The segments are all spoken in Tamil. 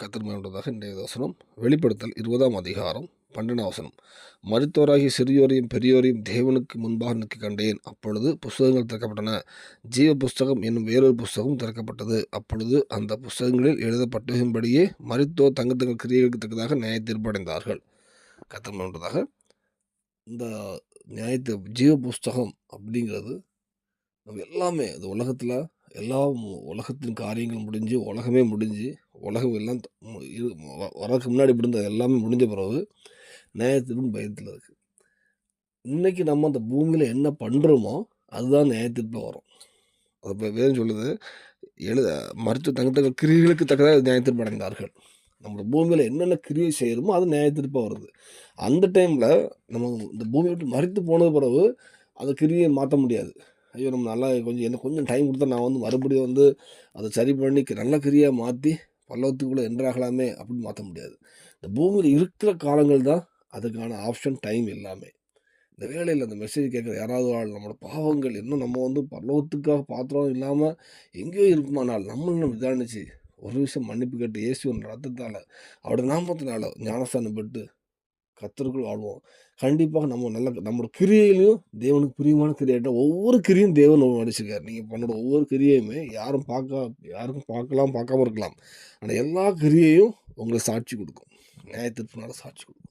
கத்திரமையுள்ளதாக இன்றைய வசனம் வெளிப்படுத்தல் இருபதாம் அதிகாரம் பன்னெண்டாம் வசனம். மருத்துவராகிய சிறியோரையும் பெரியோரையும் தேவனுக்கு முன்பாக நிற்க கண்டேன். அப்பொழுது புஸ்தகங்கள் திறக்கப்பட்டன. ஜீவ புஸ்தகம் என்னும் வேறொரு புஸ்தகம் திறக்கப்பட்டது. அப்பொழுது அந்த புஸ்தகங்களில் எழுதப்பட்டதின்படியே மருத்துவ தங்கத்தங்கள் கிரியைகளுக்கு தக்கதாக நியாய தீர்ப்படைந்தார்கள். கத்திரமையுள்ளதாக இந்த நியாயத்தை ஜீவ புஸ்தகம் அப்படிங்கிறது நம்ம எல்லாமே இந்த உலகத்தில் எல்லா உலகத்தின் காரியங்கள் முடிஞ்சு உலகமே முடிஞ்சு உலகம் எல்லாம் இரு- வ- வரதுக்கு முன்னாடி இப்படி இருந்தது எல்லாமே முடிஞ்ச பிறகு நியாயத்தீர்ப்புன்னு பயத்தில் இருக்குது இன்றைக்கி நம்ம அந்த பூமியில் என்ன பண்ணுறோமோ அதுதான் நியாயத்தீர்ப்பில் வரும். அது இப்போ வேதம் சொல்லுது எழுத மருத்துவ தங்க தங்க கிரியைகளுக்கு தக்கதாக நியாயத்தீர்ப்பு அடைந்தார்கள். நம்ம பூமியில் என்னென்ன கிரியை செய்கிறோமோ அது நியாயத்திற்பாக வருது. அந்த டைமில் நம்ம இந்த பூமியை விட்டு மறித்து போனது பிறகு அந்த கிரியை மாற்ற முடியாது. ஐயோ நம்ம நல்லா கொஞ்சம் எனக்கு கொஞ்சம் டைம் கொடுத்தா நான் வந்து மறுபடியும் வந்து அதை சரி பண்ணி நல்ல கிரியாக மாற்றி பல்லவத்துக்குள்ளே என்றாகலாமே அப்படின்னு மாற்ற முடியாது. இந்த பூமியில் இருக்கிற காலங்கள் தான் அதுக்கான ஆப்ஷன் டைம் எல்லாமே. இந்த வேலையில் அந்த மெசேஜ் கேட்குற யாராவது ஆள் நம்மளோட பாவங்கள் இன்னும் நம்ம வந்து பல்லவத்துக்காக பாத்திரம் இல்லாமல் எங்கேயோ இருக்குமானால் நம்மளும் நம்ம இதானுச்சு ஒரு விஷயம் மன்னிப்பு கேட்டு இயேசுவின் ரத்தத்தால் அவரோட நாமத்தினால ஞானஸ்தானம் பெற்று கத்தருக்குள் வாழ்வோம் கண்டிப்பாக நம்ம நல்ல நம்மளோட கிரியையிலையும் தேவனுக்கு பிரியமான கிரியாட்ட ஒவ்வொரு கிரியும் தேவன் நடிச்சிருக்காரு நீங்கள் பண்ணோட ஒவ்வொரு கிரியையுமே யாரும் பார்க்க யாருக்கும் பார்க்கலாம் பார்க்காம இருக்கலாம். ஆனால் எல்லா கிரியையும் உங்களுக்கு சாட்சி கொடுக்கும். நியாயத்தீர்ப்புனால சாட்சி கொடுக்கும்.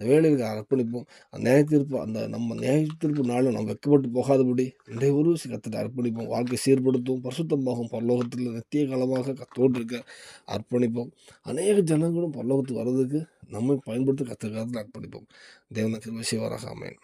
இந்த வேலைகளுக்கு அர்ப்பணிப்போம். அந்த நியாயத்தீர்ப்பு அந்த நம்ம நியாயத்தீர்ப்பு நாளும் நம்ம வெக்கப்பட்டு போகாதபடி இன்றைய ஒரு விஷயம் அர்ப்பணிப்போம். வாழ்க்கை சீர்படுத்தும் பரிசுத்தமாகும் பரலோகத்தில் நித்திய காலமாக கத்தோடு இருக்க அர்ப்பணிப்போம். அநேக ஜனங்களும் பரலோகத்துக்கு வர்றதுக்கு நம்மை பயன்படுத்த கத்திர காலத்தில் அர்ப்பணிப்போம். தேவனுக்கு விஷயவராக அமையன்